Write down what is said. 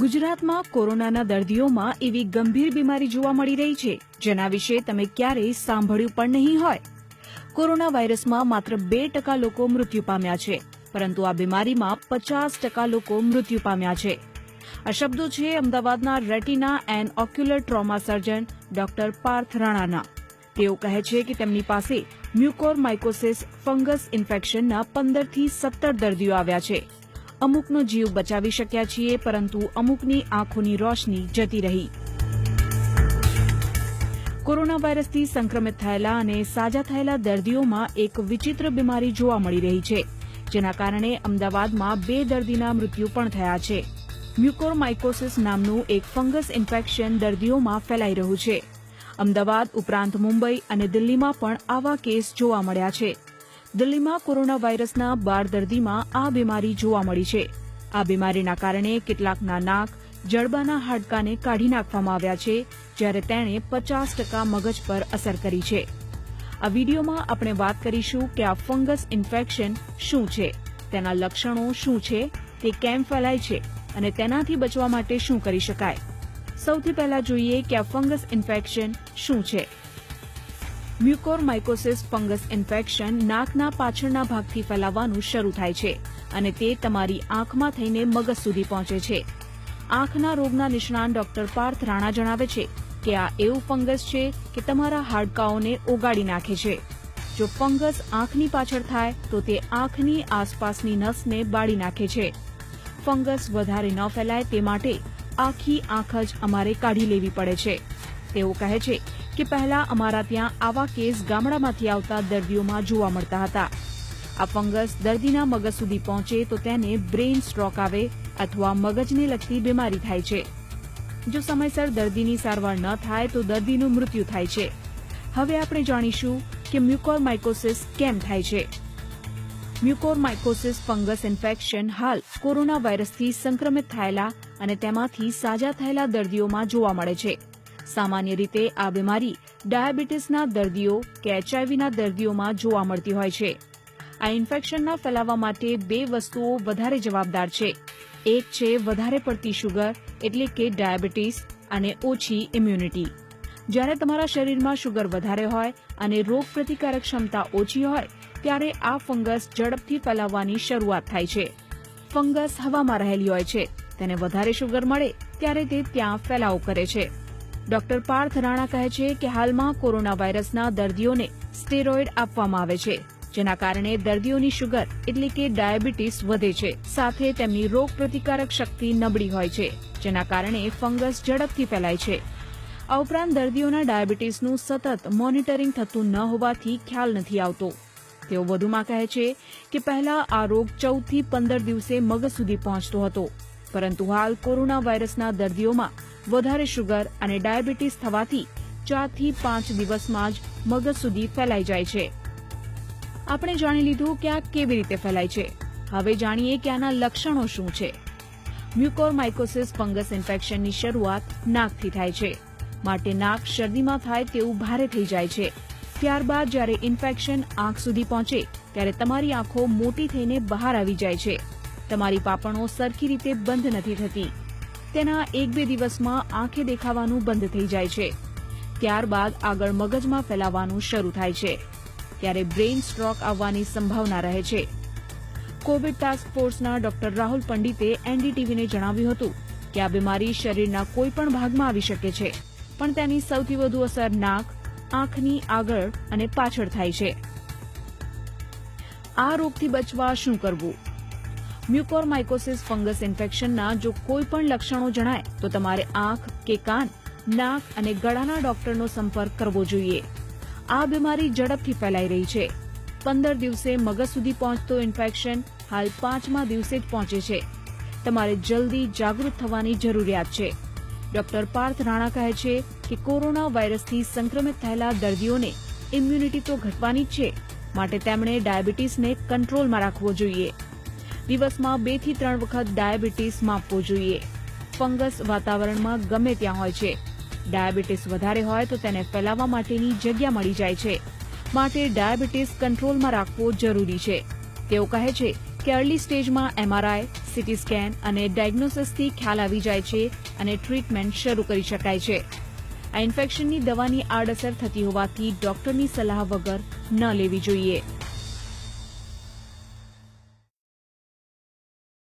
ગુજરાતમાં કોરોનાના દર્દીઓમાં એવી ગંભીર બીમારી જોવા મળી રહી છે, જેના વિશે તમે ક્યારેય સાંભળ્યું પણ નહીં હોય. કોરોના વાયરસમાં માત્ર બે ટકા લોકો મૃત્યુ પામ્યા છે, પરંતુ આ બીમારીમાં પચાસ ટકા લોકો મૃત્યુ પામ્યા છે. આ શબ્દો છે અમદાવાદના retina and ocular trauma surgeon doctor Parth રાણાના. તેઓ કહે છે કે તેમની પાસે મ્યુકોર માઇકોસિસ ફંગસ ઇન્ફેક્શનના પંદરથી સત્તર દર્દીઓ આવ્યા છે. અમુકનો જીવ બચાવી શક્યા છીએ, પરંતુ અમુકની આંખોની રોશની જતી રહી. કોરોના વાયરસથી સંક્રમિત થયેલા અને સાજા થયેલા દર્દીઓમાં એક વિચિત્ર બીમારી જોવા મળી રહી છે, જેના કારણે અમદાવાદમાં બે દર્દીના મૃત્યુ પણ થયા છે. મ્યુકોરમાઇકોસિસ નામનું એક ફંગસ ઇન્ફેક્શન દર્દીઓમાં ફેલાઈ રહ્યું છે. અમદાવાદ ઉપરાંત મુંબઈ અને દિલ્હીમાં પણ આવા કેસ જોવા મળ્યા છે. દિલ્હીમાં કોરોના વાયરસના બાર દર્દીમાં આ બીમારી જોવા મળી છે. આ બીમારીના કારણે કેટલાકના નાક, જડબાના હાડકાને કાઢી નાખવામાં આવ્યા છે, જ્યારે તેણે પચાસ ટકા મગજ પર અસર કરી છે. આ વિડીયોમાં આપણે વાત કરીશું કે આ ફંગસ ઇન્ફેક્શન શું છે, તેના લક્ષણો શું છે, તે કેમ ફેલાય છે અને તેનાથી બચવા માટે શું કરી શકાય. સૌથી પહેલા જોઈએ કે આ ફંગસ ઇન્ફેક્શન શું છે. મ્યુકોરમાઇકોસિસ ફંગસ ઇન્ફેક્શન નાકના પાછળના ભાગથી ફેલાવવાનું શરૂ થાય છે અને તે તમારી આંખમાં થઈને મગજ સુધી પહોંચે છે. આંખના રોગના નિષ્ણાંત ડોક્ટર પાર્થ રાણા જણાવે છે કે આ એવું ફંગસ છે કે તમારા હાડકાઓને ઓગાળી નાખે છે. જો ફંગસ આંખની પાછળ થાય, તો તે આંખની આસપાસની નસને બાળી નાખે છે. ફંગસ વધારે ન ફેલાય તે માટે આખી આંખ જ અમારે કાઢી લેવી પડે છે. તેઓ કહે છે કે પહેલા અમારા ત્યાં આવા કેસ ગામડામાંથી આવતા દર્દીઓમાં જોવા મળતા હતા. આ ફંગસ દર્દીના મગજ સુધી પહોંચે તો તેને બ્રેઇન સ્ટ્રોક આવે અથવા મગજને લગતી બીમારી થાય છે. જો સમયસર દર્દીની સારવાર ન થાય તો દર્દીનું મૃત્યુ થાય છે. હવે આપણે જાણીશું કે મ્યુકોરમાઇકોસિસ કેમ થાય છે. મ્યુકોરમાઇકોસિસ ફંગસ ઇન્ફેક્શન હાલ કોરોના વાયરસથી સંક્રમિત થયેલા અને તેમાંથી સાજા થયેલા દર્દીઓમાં જોવા મળે છે. સામાન્ય રીતે આ બીમારી ડાયાબિટીસના દર્દીઓ, કે એચઆઈવીના દર્દીઓમાં જોવા મળતી હોય છે. આ ઇન્ફેક્શનના ફેલાવા માટે બે વસ્તુઓ વધારે જવાબદાર છે. એક છે વધારે પડતી શુગર એટલે કે ડાયાબિટીસ અને ઓછી ઇમ્યુનિટી. જ્યારે તમારા શરીરમાં શુગર વધારે હોય અને રોગ પ્રતિકારક ક્ષમતા ઓછી હોય, ત્યારે આ ફંગસ ઝડપથી ફેલાવવાની શરૂઆત થાય છે. ફંગસ હવામાં રહેલી હોય છે. તેને વધારે શુગર મળે, ત્યારે તે ત્યાં ફેલાવો કરે છે. ડોક્ટર પાર્થ રાણા કહે છે કે હાલમાં કોરોના વાયરસના દર્દીઓને સ્ટેરોઇડ આપવામાં આવે છે, જેના કારણે દર્દીઓની શુગર એટલે કે ડાયાબિટીસ વધે છે. સાથે તેમની રોગ પ્રતિકારક શક્તિ નબળી હોય છે, જેના કારણે ફંગસ ઝડપથી ફેલાય છે. આ ઉપરાંત દર્દીઓના ડાયાબિટીસનું સતત મોનિટરિંગ થતું ન હોવાથી ખ્યાલ નથી આવતો. તેઓ વધુમાં કહે છે કે પહેલા આ રોગ ચૌદથી પંદર દિવસે મગજ સુધી પહોંચતો હતો, પરંતુ હાલ કોરોના વાયરસના દર્દીઓમાં વધારે શુગર અને ડાયાબિટીસ થવાથી ચારથી પાંચ દિવસમાં જ મગજ સુધી ફેલાઈ જાય છે. આપણે જાણી લીધું કે આ કેવી રીતે ફેલાય છે. હવે જાણીએ કે આના લક્ષણો શું છે. મ્યુકોરમાઇકોસિસ ફંગસ ઇન્ફેક્શનની શરૂઆત નાકથી થાય છે. માટે નાક શરદીમાં થાય તેવું ભારે થઈ જાય છે. ત્યારબાદ જ્યારે ઇન્ફેક્શન આંખ સુધી પહોંચે, ત્યારે તમારી આંખો મોટી થઈને બહાર આવી જાય છે. તમારી પાપણો સરખી રીતે બંધ નથી થતી. તેના એક બે દિવસમાં આંખે દેખાવાનું બંધ થઈ જાય છે. ત્યારબાદ આગળ મગજમાં ફેલાવાનું શરૂ થાય છે. ત્યારે બ્રેઇન સ્ટ્રોક આવવાની સંભાવના રહે છે. કોવિડ ટાસ્ક ફોર્સના ડોક્ટર રાહુલ પંડિતે એનડીટીવીને જણાવ્યું હતું કે આ બીમારી શરીરના કોઈપણ ભાગમાં આવી શકે છે, પણ તેની સૌથી વધુ અસર નાક, આંખની આગળ અને પાછળ થાય છે. આ રોગથી બચવા શું કરવું? મ્યુકોરમાઇકોસિસ ફંગસ ઇન્ફેક્શનના જો કોઈ પણ લક્ષણો જણાય, તો તમારે આંખ કે કાન, નાક અને ગળાના ડોક્ટરનો સંપર્ક કરવો જોઈએ. આ બીમારી ઝડપથી ફેલાઈ રહી છે. પંદર દિવસે મગજ સુધી પહોંચતો ઇન્ફેક્શન હાલ પાંચમા દિવસે જ પહોંચે છે. તમારે જલ્દી જાગૃત થવાની જરૂરિયાત છે. ડોક્ટર પાર્થ રાણા કહે છે કે કોરોના વાયરસથી સંક્રમિત થયેલા દર્દીઓને ઇમ્યુનિટી તો ઘટવાની જ છે, માટે તેમણે ડાયાબિટીસને કંટ્રોલમાં રાખવો જોઈએ. દિવસમાં બેથી ત્રણ વખત ડાયાબિટીસ માપવો જોઈએ. ફંગસ વાતાવરણમાં ગમે ત્યાં હોય છે. ડાયાબિટીસ વધારે હોય તો તેને ફેલાવવા માટેની જગ્યા મળી જાય છે. માટે ડાયાબિટીસ કંટ્રોલમાં રાખવો જરૂરી છે. તેઓ કહે છે કે અર્લી સ્ટેજમાં એમઆરઆઈ, સીટી સ્કેન અને ડાયગ્નોસિસથી ખ્યાલ આવી જાય છે અને ટ્રીટમેન્ટ શરૂ કરી શકાય છે. આ ઇન્ફેક્શનની દવાની આડઅસર થતી હોવાથી ડોક્ટરની સલાહ વગર ન લેવી જોઈએ.